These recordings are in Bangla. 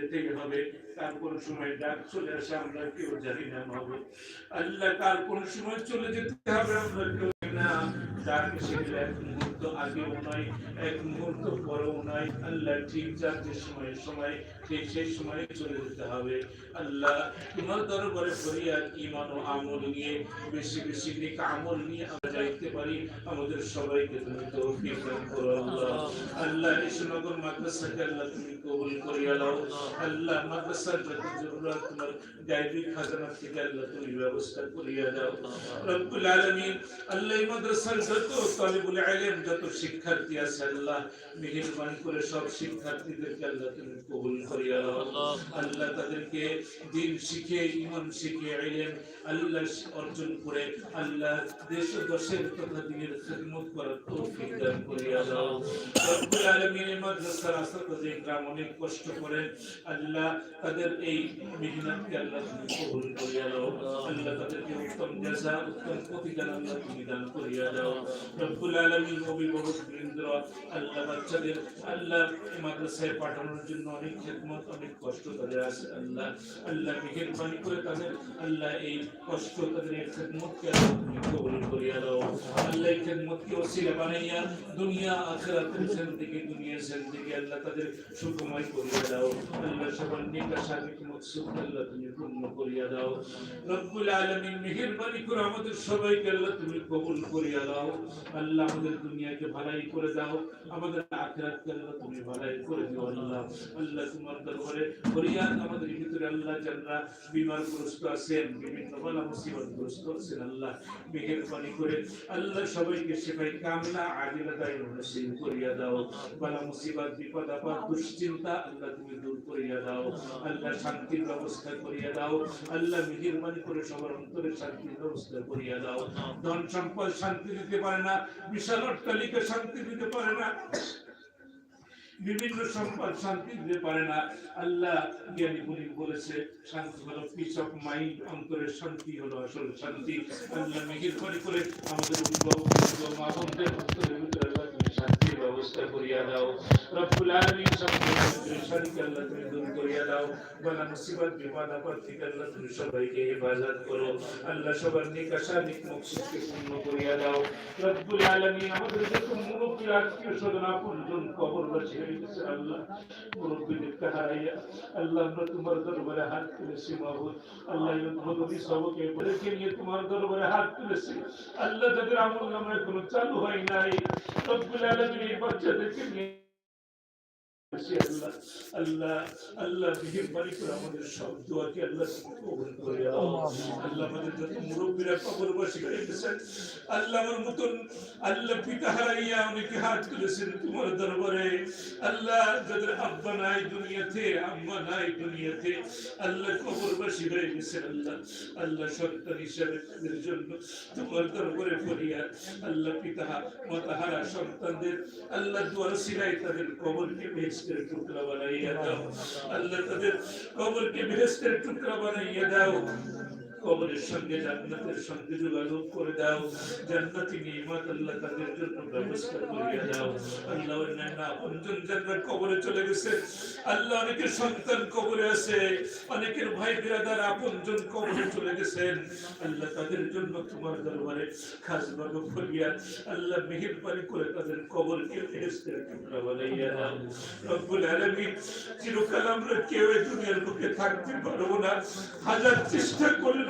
যেতেই হবে কোন সময় ডাক চলে আসে, আমরা কেউ জানি না হবে আল্লাহ তার কোন সময় চলে যেতে হবে, আমরা কেউ না। ডাক সেগুলো মুহূর্ত আগেও নয়, এক মুহূর্ত পরেও নয়, আল্লাহ ঠিক যার যে সময় সময়, ঠিক সেই সময়ে চলে যেতে হবে। আল্লাহ তোমার দরবারে ফরিয়াদ ইমান ও আমল নিয়ে, বেশি বেশি নেক আমল নিয়ে আমরা যাইতে পারি। আমাদের সবাইকে তুমি তৌফিক আল্লাহ। আল্লাহ ইসনগর মাদ্রাসাকে আল্লাহ তুমি কবুল করিয়া দাও আল্লাহ মাদ্রাসার যত জরুরত তোমার গায়বী খাজানা থেকে আল্লাহ তুমি ব্যবস্থা করিয়া দাও। রব্বুল আলামিন, আল্লাহ মাদ্রাসার যত তালিবুল ইলম যত শিক্ষার্থী আছে আল্লাহ মেহেরবানি করে সব শিক্ষার্থীদেরকে আল্লাহ তুমি কবুল করিয়া আল্লাহ তাদেরকে দিন শিখে, ইমান শিখে, ইলম আল্লাহ অর্জন করে, আল্লাহ দেশ দশের তথা দিনের খিদমত করার তৌফিক দান করিয়া দাও রব্বুল আলামিন মাদ্রাসার গ্রাম অনেক কষ্ট করেন আল্লাহ তাদের এই মেহনতকে আল্লাহ তুমি কবুল করিয়া দাও আল্লাহ তাদেরকে উত্তম জাযা উত্তম প্রতিদান আল্লাহ তুমি দান করিয়া দাও রব্বুল আলামিন অভিভাবক বৃন্দ আল্লাহ বাচ্চাদের, আল্লাহ মাদ্রাসায় পাঠানোর জন্য অনেক খেদমত, অনেক কষ্ট তাদের আছে আল্লাহ। আল্লাহ মেহেরবানি করে তাদের আল্লাহ এই কষ্ট তাদের এই খেদমতকে কবুল করিয়া দাও। আল্লাহ এই খেদমতকে বানাইয়া দুনিয়া আখিরাতের জিন্দেগি দুনিয়া আল্লাহ তাদের সুখময় করিয়া দাও। আল্লাহ সবার নেক আল্লাহ তুমি পূর্ণ করিয়া দাও। রব্বুল মেহেরবানি করে আমাদের সবাইকে আল্লাহ তুমি কবুল করিয়া দাও। আল্লাহ আমাদের দুনিয়াকে ভালাই করে দাও। আমাদের আখিরাতকে আল্লাহ তুমি ভালাই করে দিও আল্লাহ। আল্লাহ তোমার দরবারে দূর করিয়া দাও। আল্লাহ শান্তির ব্যবস্থা করিয়া দাও। আল্লাহ মেহেরবানি করে সবার অন্তরে শান্তির ব্যবস্থা করিয়া দাও। ধন সম্পদ শান্তি দিতে পারে না, বিশাল অট্টালিকা শান্তি দিতে পারে না। বিভিন্ন সম্পদ শান্তি দিতে পারে না। আল্লাহ জ্ঞানী গুণী বলেছে, শান্তি হলো পিস অফ মাইন্ড অন্তরের শান্তি হলো আসল শান্তি। আল্লাহ মেঘের করে করে আমাদের অভিভাবক মা বোনদের ব্যবস্থা করিয়া দাও। রব্বুল আলামিন সব পরেশানিকে আল্লাহ তুমি দূর করিয়া দাও। বালা মুসিবত, বিপদ, আপদ থেকে আল্লাহ তুমি সবাইকে হেফাজত করো। আল্লাহ সবার নিক আশা নিক মকসুদকে পূর্ণ করিয়া দাও। রব্বুল আলামিন আমাদের যত মুরব্বী আত্মীয় স্বজন আপনজন কবরবাসী হয়ে গেছে আল্লাহ। মুরব্বীদেরকে হারাইয়া আল্লাহ, আমরা তোমার দরবারে হাত তুলেছি মাহবুদ আল্লাহ এই সবকে বলেকে নিয়ে তোমার দরবারে হাত তুলেছি? আল্লাহ তাদের আমল নামা এখনও চালু হয় নাই। রব্বুল আলামিন এই আল্লাহ আল্লাহ আল্লাহ মেহেরবানি করে আমাদের সব দোয়াকে আল্লাহ আল্লাহ আমাদের যত মুরব্বীরা কবরবাসী হয়ে গেছেন আল্লাহ আমার মতন আল্লাহ পিতা হারাইয়া অনেকে হাত তুলেছেন তোমার দরবারে আল্লাহ যাদের আব্বা নাই দুনিয়াতে আম্মা নাই দুনিয়াতে আল্লাহ কবরবাসী হয়ে গেছেন আল্লাহ আল্লাহ সন্তান হিসাবে তাদের জন্য তোমার দরবারে ফরিয়াদ আল্লাহ পিতা মাতা হারা সন্তানদের আল্লাহ দুয়ার সিলাই তাদের কবরকে বেহেস্তের টুকরা বানাইয়া দাও। আল্লাহ তাদের কবরকে বেহেস্তের টুকরা বানাইয়া দাও। কবরের সঙ্গে জান্নাতের সঙ্গে যোগাযোগ করে দাও। জান্নাতি নিয়ামত আল্লাহ তাদের জন্য ব্যবস্থা করিয়া দাও। আল্লাহ অন্যান্য আপনজন যারা কবরে চলে গেছে। আল্লাহ অনেকের সন্তান কবরে আছে। অনেকের ভাই বিরাদার আপনজন কবরে চলে গেছেন। আল্লাহ তাদের জন্য তোমার দরবারে খাস ভাবে ফরিয়াদ আল্লাহ মেহেরবানি করে তাদের কবরকে ফেরেশতের টুকরা বানাইয়া দাও। রব্বুল আলামিন, চিরকাল আমরা কেউ দুনিয়ার বুকে থাকতে পারব না। হাজার চেষ্টা করলেও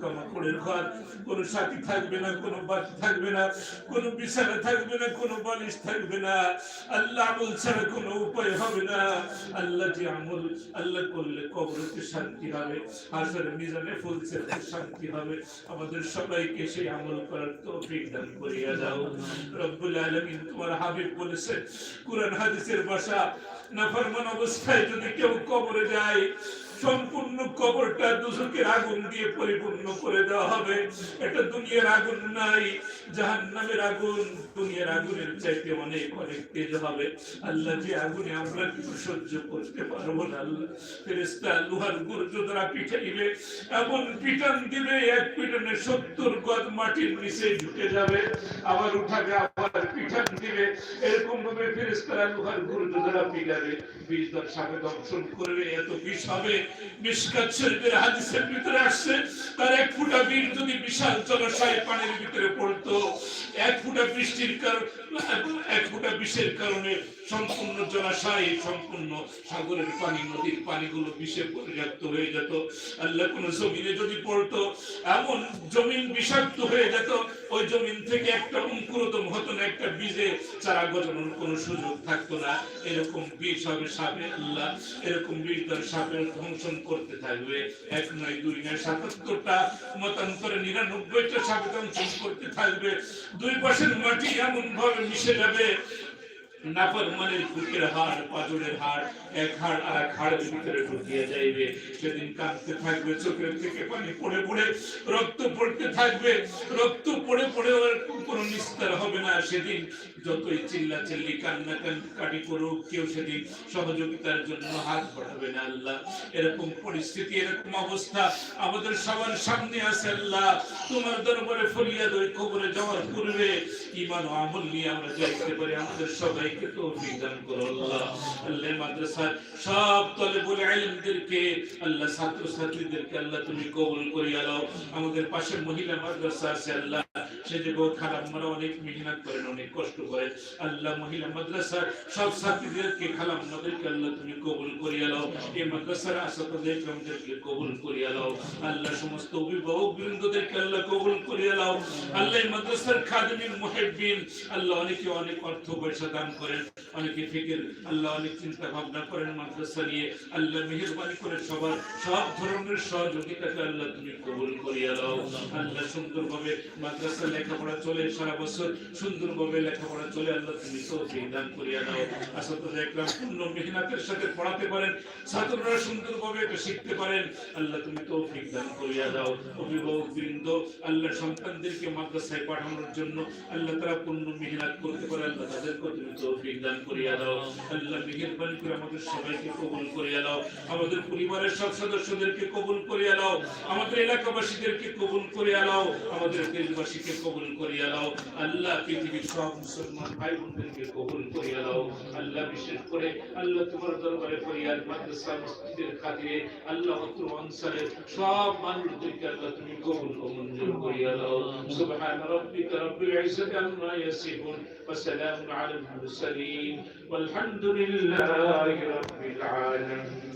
পোকামাকড়ের ঘর, কোনো সাথী থাকবে না, কোনো বাতি থাকবে না, কোনো বিছানা থাকবে না, কোনো বালিশ থাকবে না। আল্লাহ আমল ছাড়া কোনো উপায় হবে না। আল্লাহ যে আমল, আল্লাহ করলে কবরতে শান্তি হবে হাসর মিজানে ফুলছে শান্তি হবে। আমাদের সবাইকে সেই আমল করার তৌফিক দান করিয়া দাও। রব্বুল আলামিন তোমার হাবিব বলেছে, কোরআন হাদিসের ভাষা নাফরমান অবস্থায় যদি কেউ কবরে যায় সম্পূর্ণ কবরটা দুজকের আগুন দিয়ে পরিপূর্ণ করে দেওয়া হবে। এটা দুনিয়ার আগুন নাই, জাহান্নামের আগুন। দুনিয়ার আগুনের চাইতে অনেক অনেক তেজ হবে। আল্লাহ যে আগুনে আমরা কিছু সহ্য করতে পারব না, আল্লাহ। ফেরেস্তা লোহার দ্বারা পিঠাইবে এমন দিবে এক সত্তর গজ মাটির নিচে ঢুকে যাবে। আবার উঠাবে আবার পিঠান দিবে। এরকম ভাবে ফেরেস্তারা লোহার গুর্জ দ্বারা পিটাবে। বিষ দর করবে, এত বিষ হবে। মিসকাত ভিতরে আসছে তার এক ফুটা বীর যদি বিশাল জলাশয়ের পানির ভিতরে পড়তো এক ফুটা বৃষ্টির কারণ এক ফুটা বিষের কারণে সম্পূর্ণ জলাশয়, সম্পূর্ণ সাগরের পানি, নদীর পানিগুলো বিষে পরিণত হয়ে যেত। আল্লাহ কোন জমিনে যদি পড়তো, এমন জমিন বিষাক্ত হয়ে যেত, ওই জমিন থেকে একটা অঙ্কুরোদম হতো না, একটা বীজে চারা গজানোর কোনো সুযোগ থাকতো না। এরকম বিষ হবে সাপে আল্লাহ। এরকম বিষ তার সাপের ধ্বংসন করতে থাকবে। এক নয় দুই নয় সাতাত্তরটা, মতান্তরে নিরানব্বইটা সাপে ধ্বংসন করতে থাকবে। দুই পাশের মাটি এমন ভাবে মিশে যাবে নাফর মানের বুকের হাড়, পাজরের হাড়, এক হাড় আর এক হাড়ের ভিতরে ঢুকিয়ে যাইবে। সেদিন কাঁদতে থাকবে, চোখের থেকে পানি পড়ে পড়ে, রক্ত পড়তে থাকবে, রক্ত পড়ে পড়ে ওর কোনো নিস্তার হবে না। সেদিন যতই চিল্লা চিল্লি কান্না কাটি করুক কেউ সেদিন সহযোগিতার জন্য হাত বাড়াবে না আল্লাহ। এরকম পরিস্থিতি, এরকম অবস্থা আমাদের সবার সামনে আছে আল্লাহ। তোমার দরবারে ফরিয়াদ ওই কবরে যাওয়ার পূর্বে ইমান আমল নিয়ে আমরা যাইতে পারি। আমাদের সবাইকে তৌফিক দান করো আল্লাহ। আল্লাহ মাদ্রাসার সব তলেবুল ইলমদেরকে আল্লাহ ছাত্র ছাত্রীদেরকে আল্লাহ তুমি কবুল করিয়া দাও আমাদের পাশে মহিলা মাদ্রাসা আছে, আল্লাহ অনেক মেহনত করেন, অনেক কষ্ট করেন। আল্লাহ মহিলা মাদ্রাসার সব আল্লাহ তুমি কবুল করিয়া এই মাদ্রাসার আমাদেরকে কবুল করিয়া আল্লাহ সমস্ত অভিভাবক বৃন্দদেরকে আল্লাহ কবুল করিয়া আল্লাহ মাদ্রাসার আল্লাহ অনেকে অনেক অর্থ পয়সা দান করেন, অনেকে ফিকির, আল্লাহ অনেক চিন্তা ভাবনা করেন মাদ্রাসা নিয়ে। আল্লাহ মেহেরবানি করে সবার, সব ধরনের সহযোগিতাকে আল্লাহ তুমি কবুল করিয়া দাও আল্লাহ সুন্দরভাবে মাদ্রাসা লেখাপড়া চলে, সারা বছর সুন্দরভাবে লেখাপড়া চলে। আল্লাহ তুমি তৌফিক দান করিয়া দাও। আসাদুল একরাম, পূর্ণ মেহনতের সাথে পড়াতে পারেন, ছাত্ররা সুন্দরভাবে এটা শিখতে পারেন। আল্লাহ তুমি তৌফিক দান করিয়া দাও। অভিভাবক বৃন্দ আল্লাহ সন্তানদেরকে মাদ্রাসায় পাঠানোর জন্য আল্লাহ তারা পূর্ণ মেহনত করতে পারে। আল্লাহ তাদেরকে তুমি তৌফিক দান করিয়া দাও। আল্লাহ মেহেরবানি করে আমাদের সবাইকে কবুল করিয়া দাও। আমাদের পরিবারের সব সদস্যদেরকে কবুল করিয়া দাও। আমাদের এলাকাবাসীদেরকে কবুল করিয়া দাও। আমাদের দেশবাসীকে কবুল করিয়া দাও আল্লাহ পৃথিবীর সব মুসলমান ভাই বোনদেরকে কবুল করিয়া দাও আল্লাহ বিশেষ করে আল্লাহ তোমার দরবারে ফরিয়াদ মাদ্রাসা মসজিদের খাতিরে আল্লাহ অত্র অঞ্চলের সব মানুষদেরকে আল্লাহ তুমি কবুল ও মঞ্জুর করিয়া দাও সুবহান রাব্বিকা রাব্বিল ইজ্জাতি আম্মা ইয়াসিফুন ওয়া সালামুন আলাল মুরসালিন والحمد لله رب العالمين